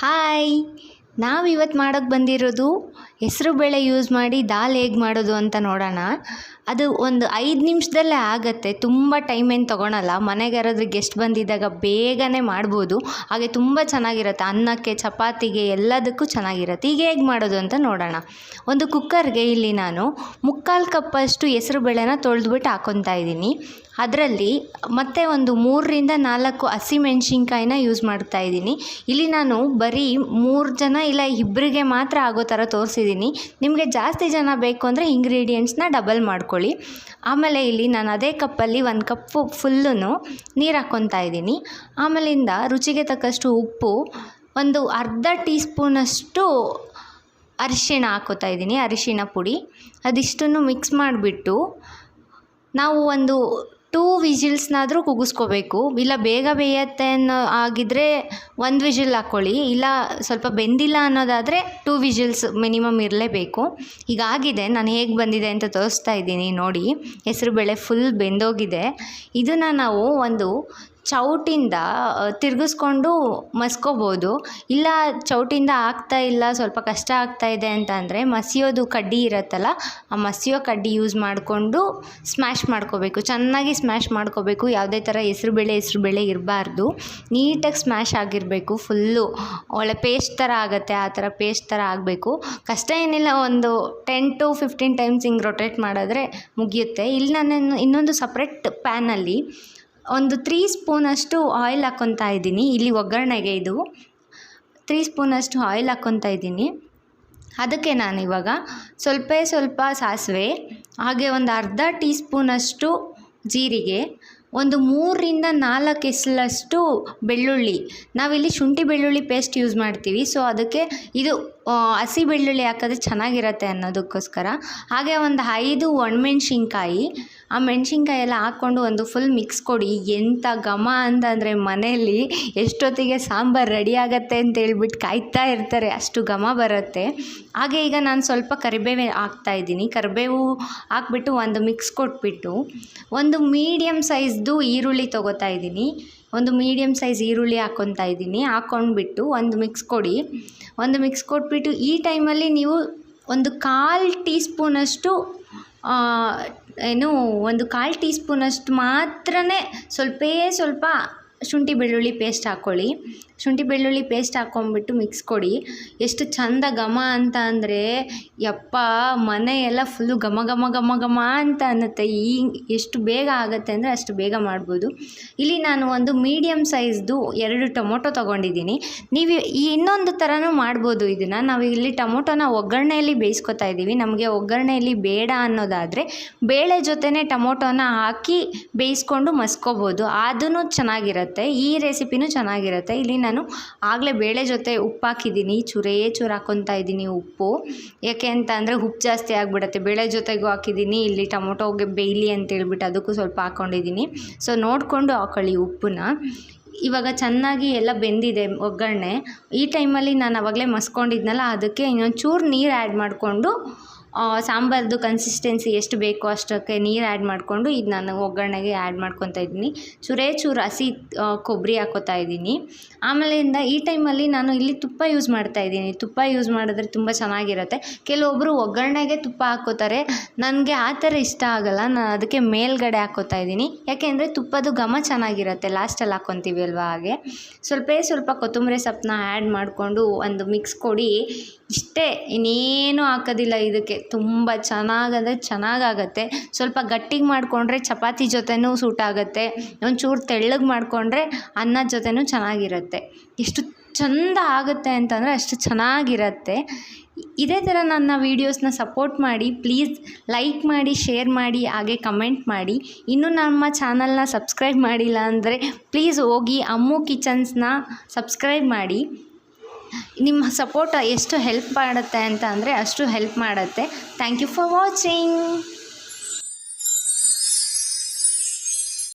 Hi ನಾವು ಇವತ್ತು ಮಾಡೋಕ್ಕೆ ಬಂದಿರೋದು ಹೆಸರು ಬೇಳೆ ಯೂಸ್ ಮಾಡಿ ದಾಲ್ ಹೇಗೆ ಮಾಡೋದು ಅಂತ ನೋಡೋಣ. ಅದು ಒಂದು ಐದು ನಿಮಿಷದಲ್ಲೇ ಆಗುತ್ತೆ. ತುಂಬ ಟೈಮ್ ಏನು ತೊಗೊಳಲ್ಲ. ಮನೆಗೆ ಯಾರಾದರೂ ಗೆಸ್ಟ್ ಬಂದಿದ್ದಾಗ ಬೇಗನೆ ಮಾಡ್ಬೋದು. ಹಾಗೆ ತುಂಬ ಚೆನ್ನಾಗಿರುತ್ತೆ. ಅನ್ನಕ್ಕೆ, ಚಪಾತಿಗೆ ಎಲ್ಲದಕ್ಕೂ ಚೆನ್ನಾಗಿರುತ್ತೆ. ಈಗ ಹೇಗೆ ಮಾಡೋದು ಅಂತ ನೋಡೋಣ. ಒಂದು ಕುಕ್ಕರ್ಗೆ ಇಲ್ಲಿ ನಾನು ಮುಕ್ಕಾಲು ಕಪ್ಪಷ್ಟು ಹೆಸರು ಬೇಳೆನ ತೊಳೆದ್ಬಿಟ್ಟು ಹಾಕೊತಾ ಇದ್ದೀನಿ. ಅದರಲ್ಲಿ ಮತ್ತೆ ಒಂದು ಮೂರರಿಂದ ನಾಲ್ಕು ಹಸಿಮೆಣ್ಸಿನ್ಕಾಯಿನ ಯೂಸ್ ಮಾಡ್ತಾ ಇದ್ದೀನಿ. ಇಲ್ಲಿ ನಾನು ಬರೀ ಮೂರು ಜನ ಇಲ್ಲ ಇಬ್ಬರಿಗೆ ಮಾತ್ರ ಆಗೋ ಥರ ತೋರಿಸಿದ್ದೀನಿ. ನಿಮಗೆ ಜಾಸ್ತಿ ಜನ ಬೇಕು ಅಂದರೆ ಇಂಗ್ರೀಡಿಯೆಂಟ್ಸ್ನ ಡಬಲ್ ಮಾಡ್ಕೊಳ್ಳಿ ಆಮೇಲೆ ಇಲ್ಲಿ ನಾನು ಅದೇ ಕಪ್ಪಲ್ಲಿ ಒಂದು ಕಪ್ಪು ಫುಲ್ಲು ನೀರು ಹಾಕ್ಕೊತಾ ಇದ್ದೀನಿ. ಆಮೇಲಿಂದ ರುಚಿಗೆ ತಕ್ಕಷ್ಟು ಉಪ್ಪು, ಒಂದು ಅರ್ಧ ಟೀ ಸ್ಪೂನಷ್ಟು ಅರಿಶಿಣ ಹಾಕೋತಾ ಇದ್ದೀನಿ, ಅರಿಶಿಣ ಪುಡಿ. ಅದಿಷ್ಟನ್ನು ಮಿಕ್ಸ್ ಮಾಡಿಬಿಟ್ಟು ನಾವು ಒಂದು ಟೂ ವಿಜಿಲ್ಸ್ನಾದರೂ ಕೂಗಿಸ್ಕೋಬೇಕು ಇಲ್ಲ ಬೇಗ ಬೇಯತ್ತೆ ಅನ್ನೋ ಆಗಿದ್ದರೆ ಒಂದು ವಿಜಿಲ್ ಹಾಕ್ಕೊಳ್ಳಿ ಇಲ್ಲ ಸ್ವಲ್ಪ ಬೆಂದಿಲ್ಲ ಅನ್ನೋದಾದರೆ ಟೂ ವಿಜಿಲ್ಸ್ ಮಿನಿಮಮ್ ಇರಲೇಬೇಕು. ಈಗ ಆಗಿದೆ. ನಾನು ಹೇಗೆ ಬಂದಿದೆ ಅಂತ ತೋರಿಸ್ತಾ ಇದ್ದೀನಿ ನೋಡಿ. ಹೆಸರುಬೇಳೆ ಫುಲ್ ಬೆಂದೋಗಿದೆ. ಇದನ್ನು ನಾವು ಒಂದು ಚೌಟಿಂದ ತಿರುಗಿಸ್ಕೊಂಡು ಮಸ್ಕೋಬೋದು. ಇಲ್ಲ ಚೌಟಿಂದ ಆಗ್ತಾ ಇಲ್ಲ, ಸ್ವಲ್ಪ ಕಷ್ಟ ಆಗ್ತಾ ಇದೆ ಅಂತ ಅಂದರೆ ಮಸಿಯೋದು ಕಡ್ಡಿ ಇರುತ್ತಲ್ಲ, ಆ ಮಸಿಯೋ ಕಡ್ಡಿ ಯೂಸ್ ಮಾಡಿಕೊಂಡು ಸ್ಮ್ಯಾಶ್ ಮಾಡ್ಕೋಬೇಕು. ಚೆನ್ನಾಗಿ ಸ್ಮ್ಯಾಶ್ ಮಾಡ್ಕೋಬೇಕು. ಯಾವುದೇ ಥರ ಹೆಸ್ರುಬೇಳೆ ಹೆಸ್ರುಬೇಳೆ ಇರಬಾರ್ದು. ನೀಟಾಗಿ ಸ್ಮ್ಯಾಶ್ ಆಗಿರಬೇಕು ಫುಲ್ಲು ಒಳ್ಳೆ ಪೇಸ್ಟ್ ಥರ ಆಗುತ್ತೆ, ಆ ಥರ ಪೇಸ್ಟ್ ಥರ ಆಗಬೇಕು. ಕಷ್ಟ ಏನಿಲ್ಲ, ಒಂದು ಟೆನ್ ಟು ಫಿಫ್ಟೀನ್ ಟೈಮ್ಸ್ ಹಿಂಗೆ ರೊಟೇಟ್ ಮಾಡಿದ್ರೆ ಮುಗಿಯುತ್ತೆ. ಇಲ್ಲಿ, ನಾನು ಇನ್ನೊಂದು ಸಪ್ರೇಟ್ ಪ್ಯಾನಲ್ಲಿ ಒಂದು ತ್ರೀ ಸ್ಪೂನಷ್ಟು ಆಯಿಲ್ ಹಾಕ್ಕೊತಾ ಇದ್ದೀನಿ. ಇಲ್ಲಿ ಒಗ್ಗರಣೆಗೆ ಇದು ತ್ರೀ ಸ್ಪೂನಷ್ಟು ಆಯಿಲ್ ಹಾಕ್ಕೊತಾ ಇದ್ದೀನಿ. ಅದಕ್ಕೆ ನಾನು ಇವಾಗ ಸ್ವಲ್ಪ ಸ್ವಲ್ಪ ಸಾಸಿವೆ, ಹಾಗೆ ಒಂದು ಅರ್ಧ ಟೀ ಸ್ಪೂನಷ್ಟು ಜೀರಿಗೆ, ಒಂದು ಮೂರರಿಂದ ನಾಲ್ಕು ಎಸಲಷ್ಟು ಬೆಳ್ಳುಳ್ಳಿ. ನಾವಿಲ್ಲಿ ಶುಂಠಿ ಬೆಳ್ಳುಳ್ಳಿ ಪೇಸ್ಟ್ ಯೂಸ್ ಮಾಡ್ತೀವಿ. ಸೊ ಅದಕ್ಕೆ ಇದು ಹಸಿ ಬೆಳ್ಳುಳ್ಳಿ ಹಾಕಿದ್ರೆ ಚೆನ್ನಾಗಿರತ್ತೆ ಅನ್ನೋದಕ್ಕೋಸ್ಕರ. ಹಾಗೆ ಒಂದು ಐದು ಒಣಮೆಣ್ಸಿನ್ಕಾಯಿ ಆ ಮೆಣಸಿನ್ಕಾಯಿ ಎಲ್ಲ ಹಾಕ್ಕೊಂಡು ಒಂದು ಫುಲ್ ಮಿಕ್ಸ್ ಕೊಡಿ. ಎಂಥ ಘಮ ಅಂತಂದರೆ ಮನೆಯಲ್ಲಿ ಎಷ್ಟೊತ್ತಿಗೆ ಸಾಂಬಾರು ರೆಡಿ ಆಗುತ್ತೆ ಅಂತ ಹೇಳ್ಬಿಟ್ಟು ಕಾಯ್ತಾ ಇರ್ತಾರೆ. ಅಷ್ಟು ಘಮ ಬರುತ್ತೆ. ಹಾಗೆ ಈಗ ನಾನು ಸ್ವಲ್ಪ ಕರಿಬೇವು ಹಾಕ್ತಾಯಿದ್ದೀನಿ ಕರಿಬೇವು ಹಾಕ್ಬಿಟ್ಟು ಒಂದು ಮಿಕ್ಸ್ ಕೊಟ್ಬಿಟ್ಟು ಒಂದು ಮೀಡಿಯಮ್ ಸೈಜ್ದು ಈರುಳ್ಳಿ ತೊಗೋತಾ ಇದ್ದೀನಿ. ಒಂದು ಮೀಡಿಯಮ್ ಸೈಜ್ ಈರುಳ್ಳಿ ಹಾಕ್ಕೊತಾ ಇದ್ದೀನಿ. ಹಾಕ್ಕೊಂಡ್ಬಿಟ್ಟು ಒಂದು ಮಿಕ್ಸ್ ಕೊಡಿ. ಒಂದು ಮಿಕ್ಸ್ ಕೊಟ್ಬಿಟ್ಟು ಈ ಟೈಮಲ್ಲಿ ನೀವು ಒಂದು ಕಾಲು ಟೀ ಸ್ಪೂನಷ್ಟು ಏನು ಒಂದು ಕಾಲು ಟೀ ಸ್ಪೂನಷ್ಟು ಮಾತ್ರ ಸ್ವಲ್ಪೇ ಸ್ವಲ್ಪ ಶುಂಠಿ ಬೆಳ್ಳುಳ್ಳಿ ಪೇಸ್ಟ್ ಹಾಕ್ಕೊಳ್ಳಿ ಶುಂಠಿ ಬೆಳ್ಳುಳ್ಳಿ ಪೇಸ್ಟ್ ಹಾಕ್ಕೊಂಬಿಟ್ಟು ಮಿಕ್ಸ್ ಕೊಡಿ. ಎಷ್ಟು ಚಂದ ಘಮ ಅಂತ ಅಂದರೆ, ಯಪ್ಪ ಮನೆ ಎಲ್ಲ ಫುಲ್ಲು ಘಮ ಘಮ ಘಮ ಘಮ ಅಂತ ಅನ್ನುತ್ತೆ. ಈ ಎಷ್ಟು ಬೇಗ ಆಗುತ್ತೆ ಅಂದರೆ ಅಷ್ಟು ಬೇಗ ಮಾಡ್ಬೋದು. ಇಲ್ಲಿ ನಾನು ಒಂದು ಮೀಡಿಯಮ್ ಸೈಜ್ದು ಎರಡು ಟೊಮೊಟೊ ತೊಗೊಂಡಿದ್ದೀನಿ. ನೀವು ಈ ಇನ್ನೊಂದು ಥರನೂ ಮಾಡ್ಬೋದು ಇದನ್ನು. ನಾವು ಇಲ್ಲಿ ಟೊಮೊಟೊನ ಒಗ್ಗರಣೆಯಲ್ಲಿ ಬೇಯಿಸ್ಕೊತಾ ಇದ್ದೀವಿ. ನಮಗೆ ಒಗ್ಗರಣೆಯಲ್ಲಿ ಬೇಡ ಅನ್ನೋದಾದರೆ, ಬೇಳೆ ಜೊತೆನೇ ಟೊಮೊಟೊನ ಹಾಕಿ ಬೇಯಿಸ್ಕೊಂಡು ಮಸ್ಕೋಬೋದು. ಅದೂ ಚೆನ್ನಾಗಿರುತ್ತೆ. ಈ ರೆಸಿಪಿನೂ ಚೆನ್ನಾಗಿರುತ್ತೆ. ಇಲ್ಲಿ ನಾನು ಆಗಲೇ ಬೇಳೆ ಜೊತೆ ಉಪ್ಪು ಹಾಕಿದ್ದೀನಿ. ಚೂರೇ ಚೂರು ಹಾಕ್ಕೊತಾ ಇದ್ದೀನಿ ಉಪ್ಪು. ಯಾಕೆ ಅಂತ ಅಂದರೆ ಉಪ್ಪು ಜಾಸ್ತಿ ಆಗಿಬಿಡುತ್ತೆ. ಬೇಳೆ ಜೊತೆಗೂ ಹಾಕಿದ್ದೀನಿ. ಇಲ್ಲಿ ಟೊಮೊಟೊಗೆ ಬೇಯಲಿ ಅಂತೇಳ್ಬಿಟ್ಟು ಅದಕ್ಕೂ ಸ್ವಲ್ಪ ಹಾಕ್ಕೊಂಡಿದ್ದೀನಿ ಸೊ ನೋಡಿಕೊಂಡು ಹಾಕೊಳ್ಳಿ ಉಪ್ಪನ್ನ. ಇವಾಗ ಚೆನ್ನಾಗಿ ಎಲ್ಲ ಬೆಂದಿದೆ ಒಗ್ಗರಣೆ. ಈ ಟೈಮಲ್ಲಿ ನಾನು ಆವಾಗಲೇ ಮಸ್ಕೊಂಡಿದ್ನಲ್ಲ, ಅದಕ್ಕೆ ಇನ್ನೊಂದು ಚೂರು ನೀರು ಆ್ಯಡ್ ಮಾಡಿಕೊಂಡು ಸಾಂಬಾರ್ದು ಕನ್ಸಿಸ್ಟೆನ್ಸಿ ಎಷ್ಟು ಬೇಕೋ ಅಷ್ಟಕ್ಕೆ ನೀರು ಆ್ಯಡ್ ಮಾಡಿಕೊಂಡು ಇದು ನಾನು ಒಗ್ಗರಣೆಗೆ ಆ್ಯಡ್ ಮಾಡ್ಕೊತಾ ಇದ್ದೀನಿ. ಚೂರೇ ಚೂರು ಹಸಿ ಕೊಬ್ಬರಿ ಹಾಕೋತಾ ಇದ್ದೀನಿ. ಆಮೇಲಿಂದ ಈ ಟೈಮಲ್ಲಿ ನಾನು ಇಲ್ಲಿ ತುಪ್ಪ ಯೂಸ್ ಮಾಡ್ತಾ ಇದ್ದೀನಿ. ತುಪ್ಪ ಯೂಸ್ ಮಾಡಿದ್ರೆ ತುಂಬ ಚೆನ್ನಾಗಿರುತ್ತೆ. ಕೆಲವೊಬ್ಬರು ಒಗ್ಗರಣೆಗೆ ತುಪ್ಪ ಹಾಕೋತಾರೆ. ನನಗೆ ಆ ಥರ ಇಷ್ಟ ಆಗೋಲ್ಲ. ನಾನು ಅದಕ್ಕೆ ಮೇಲ್ಗಡೆ ಹಾಕೋತಾ ಇದ್ದೀನಿ. ಯಾಕೆಂದರೆ ತುಪ್ಪದು ಘಮ ಚೆನ್ನಾಗಿರುತ್ತೆ. ಲಾಸ್ಟಲ್ಲಿ ಹಾಕ್ಕೊತೀವಿ ಅಲ್ವಾ ಹಾಗೆ. ಸ್ವಲ್ಪ ಸ್ವಲ್ಪ ಕೊತ್ತಂಬರಿ ಸೊಪ್ಪನ್ನ ಆ್ಯಡ್ ಮಾಡಿಕೊಂಡು ಒಂದು ಮಿಕ್ಸ್ ಕೊಡಿ. ಇಷ್ಟೇ, ಇನ್ನೇನು ಹಾಕೋದಿಲ್ಲ ಇದಕ್ಕೆ. ತುಂಬ ಚೆನ್ನಾಗಂದರೆ ಚೆನ್ನಾಗಾಗತ್ತೆ. ಸ್ವಲ್ಪ ಗಟ್ಟಿಗೆ ಮಾಡಿಕೊಂಡ್ರೆ ಚಪಾತಿ ಜೊತೆನೂ ಸೂಟ್ ಆಗುತ್ತೆ. ಒಂಚೂರು ತೆಳ್ಳಗೆ ಮಾಡಿಕೊಂಡ್ರೆ ಅನ್ನದ ಜೊತೆನೂ ಚೆನ್ನಾಗಿರುತ್ತೆ. ಎಷ್ಟು ಚಂದ ಆಗುತ್ತೆ ಅಂತಂದರೆ ಅಷ್ಟು ಚೆನ್ನಾಗಿರುತ್ತೆ. ಇದೇ ಥರ ನನ್ನ ವೀಡಿಯೋಸ್ನ ಸಪೋರ್ಟ್ ಮಾಡಿ ಪ್ಲೀಸ್ ಲೈಕ್ ಮಾಡಿ ಶೇರ್ ಮಾಡಿ, ಹಾಗೆ ಕಮೆಂಟ್ ಮಾಡಿ. ಇನ್ನೂ ನಮ್ಮ ಚಾನಲ್ನ ಸಬ್ಸ್ಕ್ರೈಬ್ ಮಾಡಿಲ್ಲ ಅಂದರೆ ಪ್ಲೀಸ್ ಹೋಗಿ ಅಮ್ಮು ಕಿಚನ್ಸ್ನ ಸಬ್ಸ್ಕ್ರೈಬ್ ಮಾಡಿ. ನಿಮ್ಮ ಸಪೋರ್ಟ್ ಎಷ್ಟು ಹೆಲ್ಪ್ ಮಾಡುತ್ತೆ ಅಂತ ಅಂದರೆ ಅಷ್ಟು ಹೆಲ್ಪ್ ಮಾಡುತ್ತೆ. Thank you for watching